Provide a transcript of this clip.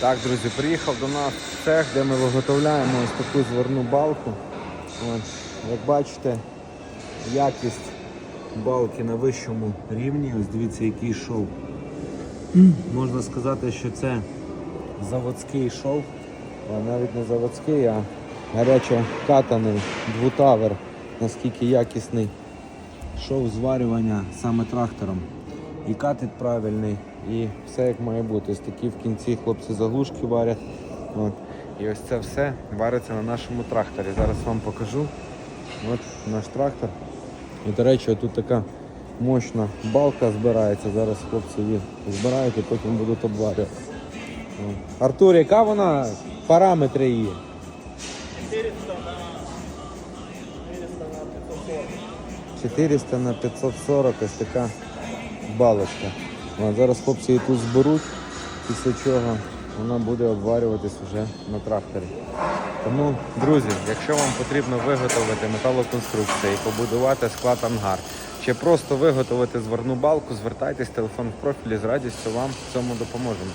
Так, друзі, приїхав до нас цех, де ми виготовляємо ось таку зверну балку. От, як бачите, якість балки на вищому рівні. Ось дивіться, який шов. Можна сказати, що це заводський шов, а навіть не заводський, а гарячо катаний двутавер, наскільки якісний шов зварювання саме трактором. І катет правильний, і все як має бути. Ось такі в кінці хлопці заглушки варять. От. І ось це все вариться на нашому тракторі. Зараз вам покажу. От наш трактор. І, до речі, тут така мощна балка збирається. Зараз хлопці її збирають і потім будуть обварювати. Артур, яка вона параметри її? 400 на 540 ось така балочка. От, зараз хлопці її тут зберуть, після чого вона буде обварюватись вже на тракторі. Тому, друзі, якщо вам потрібно виготовити металоконструкцію і побудувати склад ангар, чи просто виготовити зварну балку, звертайтесь, телефон в профілі з радістю вам в цьому допоможемо.